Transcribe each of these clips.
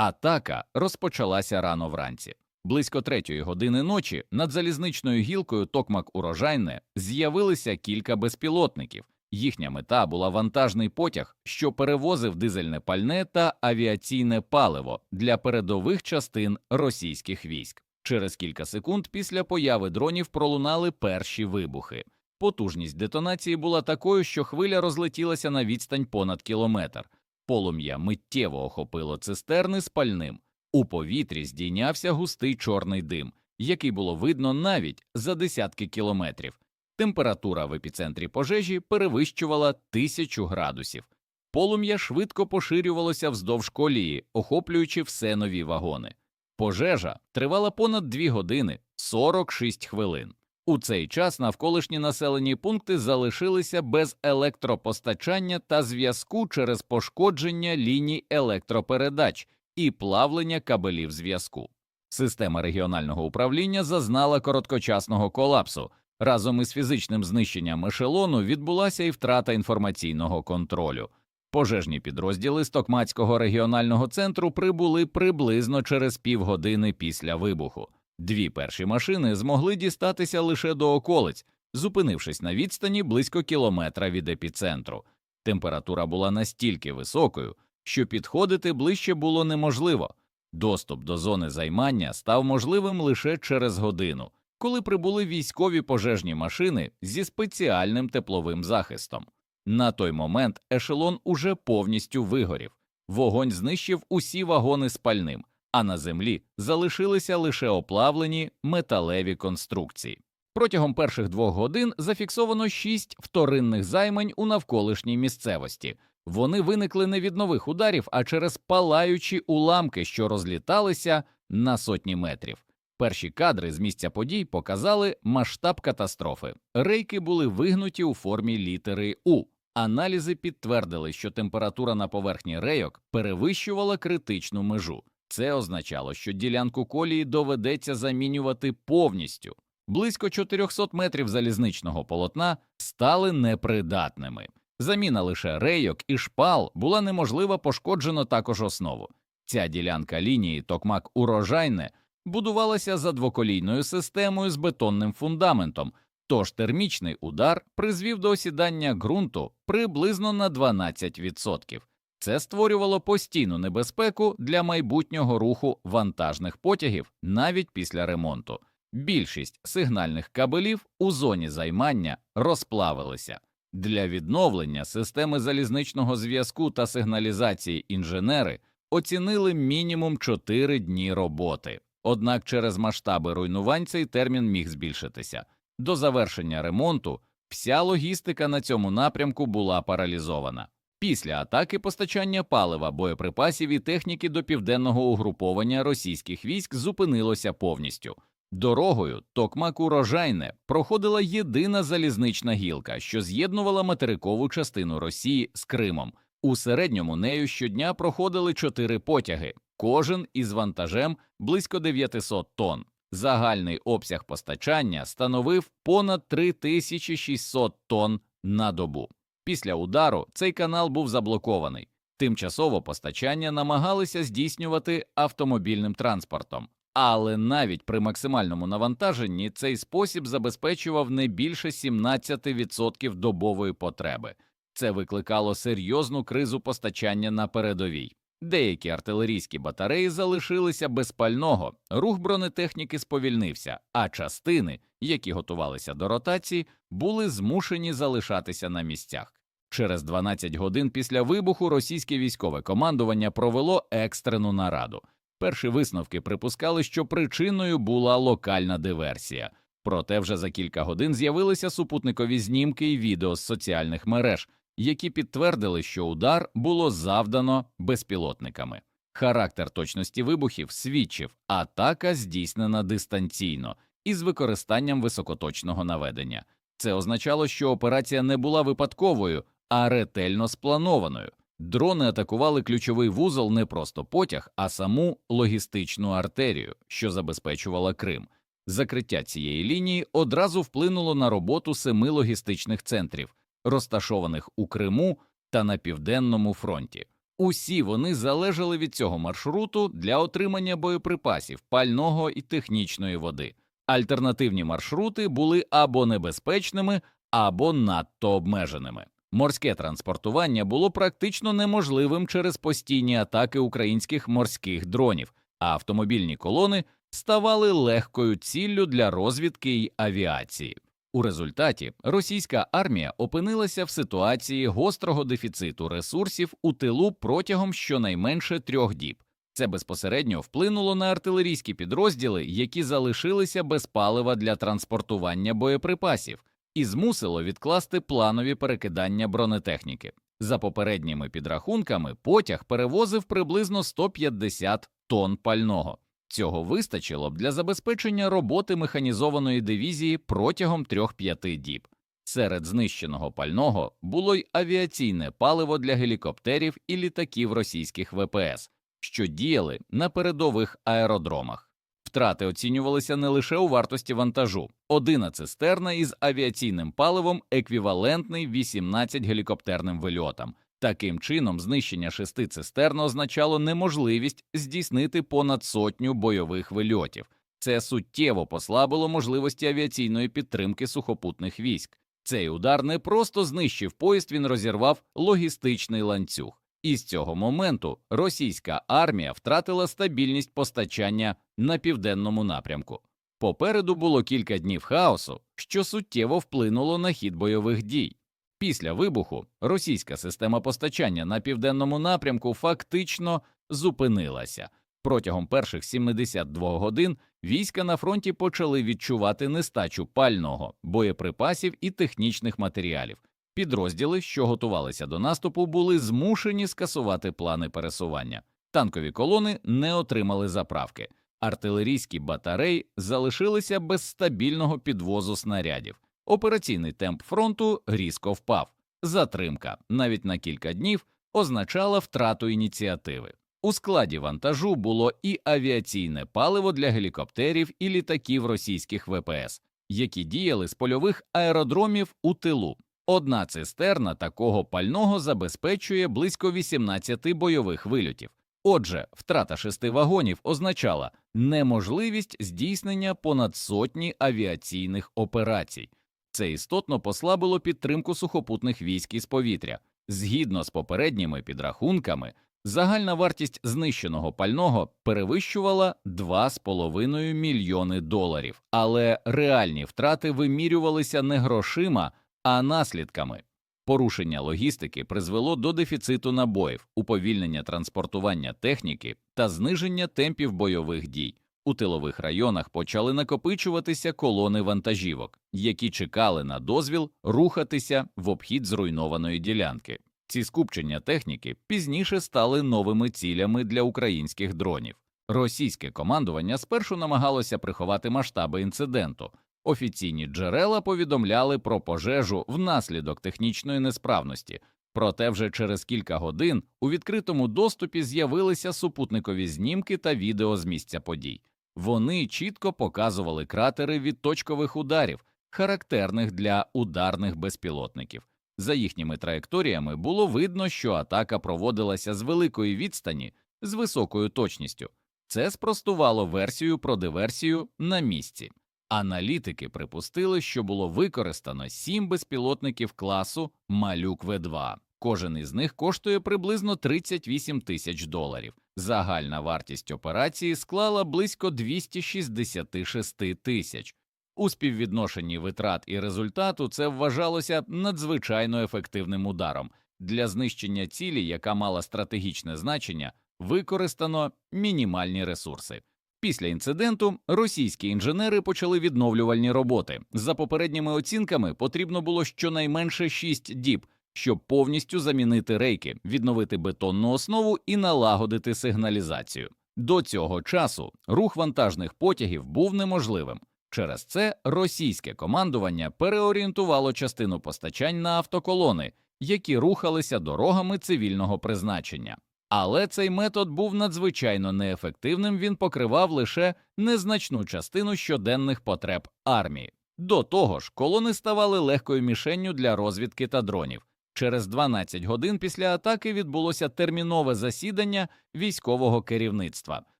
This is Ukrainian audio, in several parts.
Атака розпочалася рано вранці. Близько третьої години ночі над залізничною гілкою Токмак Урожайне з'явилися кілька безпілотників. Їхня мета була вантажний потяг, що перевозив дизельне пальне та авіаційне паливо для передових частин російських військ. Через кілька секунд після появи дронів пролунали перші вибухи. Потужність детонації була такою, що хвиля розлетілася на відстань понад кілометр. Полум'я миттєво охопило цистерни з пальним. У повітрі здійнявся густий чорний дим, який було видно навіть за десятки кілометрів. Температура в епіцентрі пожежі перевищувала тисячу градусів. Полум'я швидко поширювалося вздовж колії, охоплюючи все нові вагони. Пожежа тривала понад дві години 46 хвилин. У цей час навколишні населені пункти залишилися без електропостачання та зв'язку через пошкодження ліній електропередач і плавлення кабелів зв'язку. Система регіонального управління зазнала короткочасного колапсу. Разом із фізичним знищенням ешелону відбулася і втрата інформаційного контролю. Пожежні підрозділи Стокмацького регіонального центру прибули приблизно через півгодини після вибуху. Дві перші машини змогли дістатися лише до околиць, зупинившись на відстані близько кілометра від епіцентру. Температура була настільки високою, що підходити ближче було неможливо. Доступ до зони займання став можливим лише через годину, коли прибули військові пожежні машини зі спеціальним тепловим захистом. На той момент ешелон уже повністю вигорів. Вогонь знищив усі вагони з пальним, а на землі залишилися лише оплавлені металеві конструкції. Протягом перших двох годин зафіксовано шість вторинних займань у навколишній місцевості. Вони виникли не від нових ударів, а через палаючі уламки, що розліталися на сотні метрів. Перші кадри з місця подій показали масштаб катастрофи. Рейки були вигнуті у формі літери У. Аналізи підтвердили, що температура на поверхні рейок перевищувала критичну межу. Це означало, що ділянку колії доведеться замінювати повністю. Близько 400 метрів залізничного полотна стали непридатними. Заміна лише рейок і шпал була неможлива, пошкоджено також основу. Ця ділянка лінії токмак урожайне будувалася за двоколійною системою з бетонним фундаментом, тож термічний удар призвів до осідання ґрунту приблизно на 12%. Це створювало постійну небезпеку для майбутнього руху вантажних потягів навіть після ремонту. Більшість сигнальних кабелів у зоні займання розплавилися. Для відновлення системи залізничного зв'язку та сигналізації інженери оцінили мінімум 4 дні роботи. Однак через масштаби руйнувань цей термін міг збільшитися. До завершення ремонту вся логістика на цьому напрямку була паралізована. Після атаки постачання палива, боєприпасів і техніки до південного угруповання російських військ зупинилося повністю. Дорогою токмак урожайне проходила єдина залізнична гілка, що з'єднувала материкову частину Росії з Кримом. У середньому нею щодня проходили чотири потяги, кожен із вантажем близько 900 тонн. Загальний обсяг постачання становив понад 3600 тонн на добу. Після удару цей канал був заблокований. Тимчасово постачання намагалися здійснювати автомобільним транспортом, але навіть при максимальному навантаженні цей спосіб забезпечував не більше 17% добової потреби. Це викликало серйозну кризу постачання на передовій. Деякі артилерійські батареї залишилися без пального, рух бронетехніки сповільнився, а частини, які готувалися до ротації, були змушені залишатися на місцях. Через 12 годин після вибуху російське військове командування провело екстрену нараду. Перші висновки припускали, що причиною була локальна диверсія. Проте вже за кілька годин з'явилися супутникові знімки і відео з соціальних мереж, які підтвердили, що удар було завдано безпілотниками. Характер точності вибухів свідчив, атака здійснена дистанційно із використанням високоточного наведення. Це означало, що операція не була випадковою, а ретельно спланованою. Дрони атакували ключовий вузол не просто потяг, а саму логістичну артерію, що забезпечувала Крим. Закриття цієї лінії одразу вплинуло на роботу семи логістичних центрів, розташованих у Криму та на південному фронті. Усі вони залежали від цього маршруту для отримання боєприпасів, пального і технічної води. Альтернативні маршрути були або небезпечними, або надто обмеженими. Морське транспортування було практично неможливим через постійні атаки українських морських дронів, а автомобільні колони ставали легкою ціллю для розвідки й авіації. У результаті російська армія опинилася в ситуації гострого дефіциту ресурсів у тилу протягом щонайменше трьох діб. Це безпосередньо вплинуло на артилерійські підрозділи, які залишилися без палива для транспортування боєприпасів, і змусило відкласти планові перекидання бронетехніки. За попередніми підрахунками, потяг перевозив приблизно 150 тонн пального. Цього вистачило б для забезпечення роботи механізованої дивізії протягом 3-5 діб. Серед знищеного пального було й авіаційне паливо для гелікоптерів і літаків російських ВПС, що діяли на передових аеродромах. Втрати оцінювалися не лише у вартості вантажу. Одна цистерна із авіаційним паливом еквівалентний 18 гелікоптерним вильотам. Таким чином, знищення шести цистерн означало неможливість здійснити понад сотню бойових вильотів. Це суттєво послабило можливості авіаційної підтримки сухопутних військ. Цей удар не просто знищив поїзд, він розірвав логістичний ланцюг. І з цього моменту російська армія втратила стабільність постачання на південному напрямку. Попереду було кілька днів хаосу, що суттєво вплинуло на хід бойових дій. Після вибуху російська система постачання на південному напрямку фактично зупинилася. Протягом перших 72 годин війська на фронті почали відчувати нестачу пального, боєприпасів і технічних матеріалів. Підрозділи, що готувалися до наступу, були змушені скасувати плани пересування. Танкові колони не отримали заправки, артилерійські батареї залишилися без стабільного підвозу снарядів. Операційний темп фронту різко впав. Затримка навіть на кілька днів означала втрату ініціативи. У складі вантажу було і авіаційне паливо для гелікоптерів і літаків російських ВПС, які діяли з польових аеродромів у тилу. Одна цистерна такого пального забезпечує близько 18 бойових вильотів. Отже, втрата шести вагонів означала неможливість здійснення понад сотні авіаційних операцій. Це істотно послабило підтримку сухопутних військ із повітря. Згідно з попередніми підрахунками, загальна вартість знищеного пального перевищувала 2,5 мільйони доларів, але реальні втрати вимірювалися не грошима, а наслідками. Порушення логістики призвело до дефіциту набоїв, уповільнення транспортування техніки та зниження темпів бойових дій. У тилових районах почали накопичуватися колони вантажівок, які чекали на дозвіл рухатися в обхід зруйнованої ділянки. Ці скупчення техніки пізніше стали новими цілями для українських дронів. Російське командування спершу намагалося приховати масштаби інциденту. Офіційні джерела повідомляли про пожежу внаслідок технічної несправності, проте вже через кілька годин у відкритому доступі з'явилися супутникові знімки та відео з місця подій. Вони чітко показували кратери від точкових ударів, характерних для ударних безпілотників. За їхніми траєкторіями було видно, що атака проводилася з великої відстані з високою точністю. Це спростувало версію про диверсію на місці. Аналітики припустили, що було використано сім безпілотників класу Малюк В2. Кожен із них коштує приблизно 38 тисяч доларів. Загальна вартість операції склала близько 266 тисяч. У співвідношенні витрат і результату це вважалося надзвичайно ефективним ударом. Для знищення цілі, яка мала стратегічне значення, використано мінімальні ресурси. Після інциденту російські інженери почали відновлювальні роботи. За попередніми оцінками потрібно було щонайменше 6 діб, щоб повністю замінити рейки, відновити бетонну основу і налагодити сигналізацію. До цього часу рух вантажних потягів був неможливим. Через це російське командування переорієнтувало частину постачань на автоколони, які рухалися дорогами цивільного призначення. Але цей метод був надзвичайно неефективним, він покривав лише незначну частину щоденних потреб армії. До того ж, колони ставали легкою мішенню для розвідки та дронів. Через 12 годин після атаки відбулося термінове засідання військового керівництва.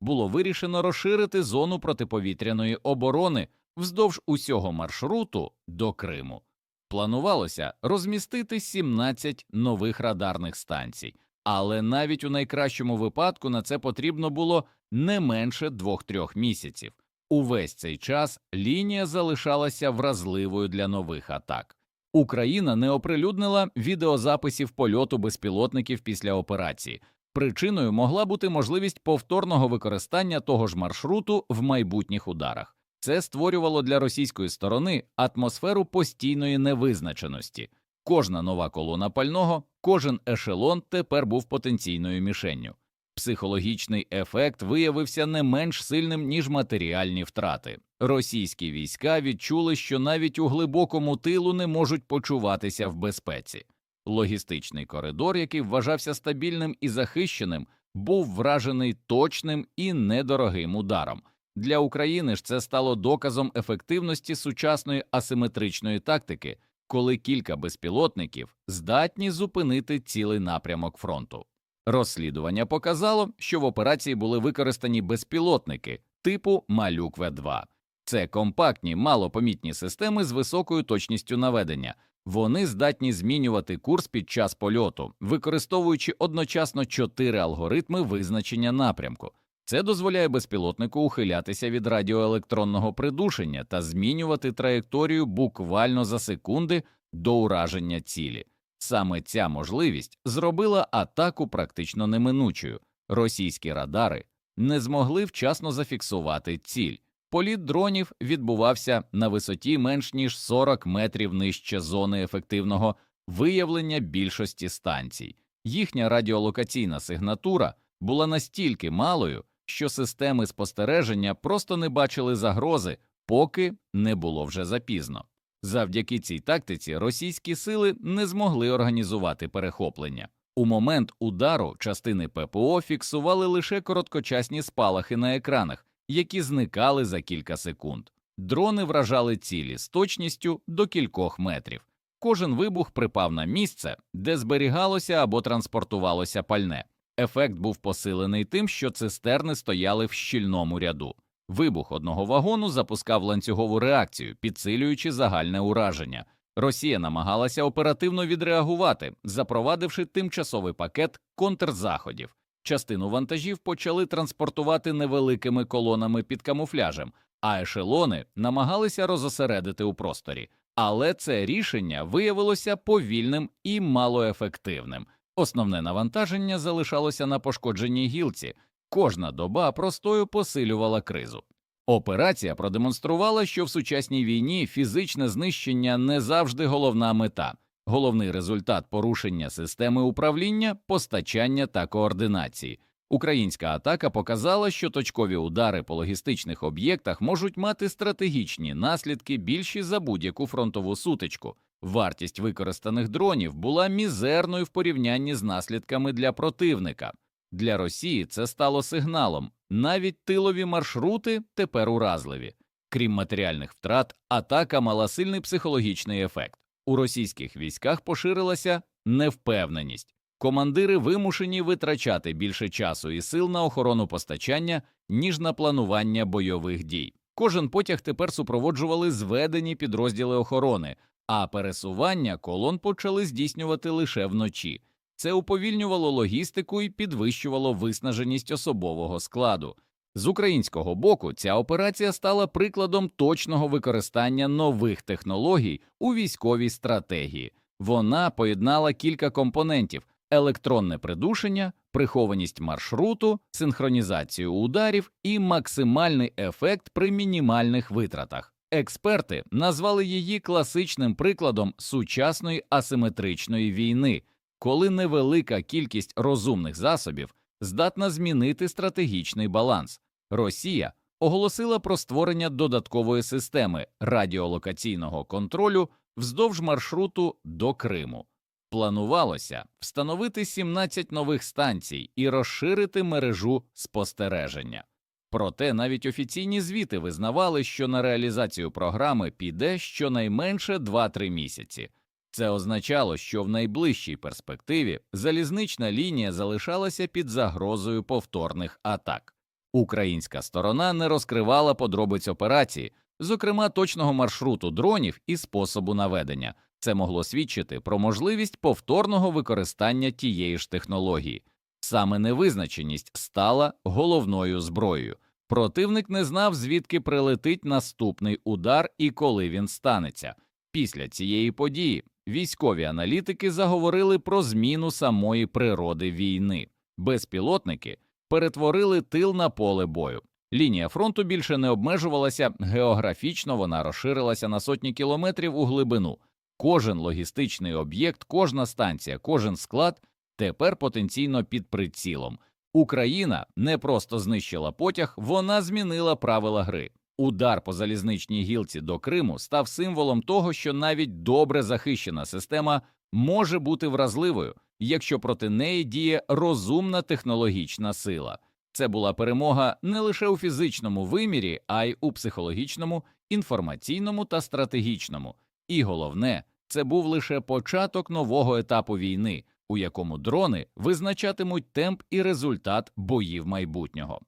Було вирішено розширити зону протиповітряної оборони вздовж усього маршруту до Криму. Планувалося розмістити 17 нових радарних станцій, але навіть у найкращому випадку на це потрібно було не менше 2-3 місяців. Увесь цей час лінія залишалася вразливою для нових атак. Україна не оприлюднила відеозаписів польоту безпілотників після операції. Причиною могла бути можливість повторного використання того ж маршруту в майбутніх ударах. Це створювало для російської сторони атмосферу постійної невизначеності. Кожна нова колона пального, кожен ешелон тепер був потенційною мішенню. Психологічний ефект виявився не менш сильним, ніж матеріальні втрати. Російські війська відчули, що навіть у глибокому тилу не можуть почуватися в безпеці. Логістичний коридор, який вважався стабільним і захищеним, був вражений точним і недорогим ударом. Для України ж це стало доказом ефективності сучасної асиметричної тактики, коли кілька безпілотників здатні зупинити цілий напрямок фронту. Розслідування показало, що в операції були використані безпілотники типу Малюк В2. Це компактні, малопомітні системи з високою точністю наведення. Вони здатні змінювати курс під час польоту, використовуючи одночасно чотири алгоритми визначення напрямку. Це дозволяє безпілотнику ухилятися від радіоелектронного придушення та змінювати траєкторію буквально за секунди до ураження цілі. Саме ця можливість зробила атаку практично неминучою. Російські радари не змогли вчасно зафіксувати ціль. Політ дронів відбувався на висоті менш ніж 40 метрів нижче зони ефективного виявлення більшості станцій. Їхня радіолокаційна сигнатура була настільки малою, що системи спостереження просто не бачили загрози, поки не було вже запізно. Завдяки цій тактиці російські сили не змогли організувати перехоплення. У момент удару частини ППО фіксували лише короткочасні спалахи на екранах, які зникали за кілька секунд. Дрони вражали цілі з точністю до кількох метрів. Кожен вибух припав на місце, де зберігалося або транспортувалося пальне. Ефект був посилений тим, що цистерни стояли в щільному ряду. Вибух одного вагону запускав ланцюгову реакцію, підсилюючи загальне ураження. Росія намагалася оперативно відреагувати, запровадивши тимчасовий пакет контрзаходів. Частину вантажів почали транспортувати невеликими колонами під камуфляжем, а ешелони намагалися розосередити у просторі. Але це рішення виявилося повільним і малоефективним. Основне навантаження залишалося на пошкодженій гілці. Кожна доба простою посилювала кризу. Операція продемонструвала, що в сучасній війні фізичне знищення не завжди головна мета, головний результат порушення системи управління, постачання та координації. Українська атака показала, що точкові удари по логістичних об'єктах можуть мати стратегічні наслідки більші за будь-яку фронтову сутичку. Вартість використаних дронів була мізерною в порівнянні з наслідками для противника. Для Росії це стало сигналом. Навіть тилові маршрути тепер уразливі. Крім матеріальних втрат, атака мала сильний психологічний ефект. У російських військах поширилася невпевненість. Командири вимушені витрачати більше часу і сил на охорону постачання, ніж на планування бойових дій. Кожен потяг тепер супроводжували зведені підрозділи охорони, а пересування колон почали здійснювати лише вночі. Це уповільнювало логістику і підвищувало виснаженість особового складу. З українського боку ця операція стала прикладом точного використання нових технологій у військовій стратегії. Вона поєднала кілька компонентів: електронне придушення, прихованість маршруту, синхронізацію ударів і максимальний ефект при мінімальних витратах. Експерти назвали її класичним прикладом сучасної асиметричної війни, коли невелика кількість розумних засобів здатна змінити стратегічний баланс. Росія оголосила про створення додаткової системи радіолокаційного контролю вздовж маршруту до Криму. Планувалося встановити 17 нових станцій і розширити мережу спостереження. Проте навіть офіційні звіти визнавали, що на реалізацію програми піде щонайменше 2-3 місяці. Це означало, що в найближчій перспективі залізнична лінія залишалася під загрозою повторних атак. Українська сторона не розкривала подробиць операції, зокрема точного маршруту дронів і способу наведення. Це могло свідчити про можливість повторного використання тієї ж технології. Саме невизначеність стала головною зброєю. Противник не знав, звідки прилетить наступний удар і коли він станеться. Після цієї події військові аналітики заговорили про зміну самої природи війни. Безпілотники перетворили тил на поле бою. Лінія фронту більше не обмежувалася географічно, вона розширилася на сотні кілометрів у глибину. Кожен логістичний об'єкт, кожна станція, кожен склад тепер потенційно під прицілом. Україна не просто знищила потяг, вона змінила правила гри. Удар по залізничній гілці до Криму став символом того, що навіть добре захищена система може бути вразливою, якщо проти неї діє розумна технологічна сила. Це була перемога не лише у фізичному вимірі, а й у психологічному, інформаційному та стратегічному. І головне, це був лише початок нового етапу війни, у якому дрони визначатимуть темп і результат боїв майбутнього.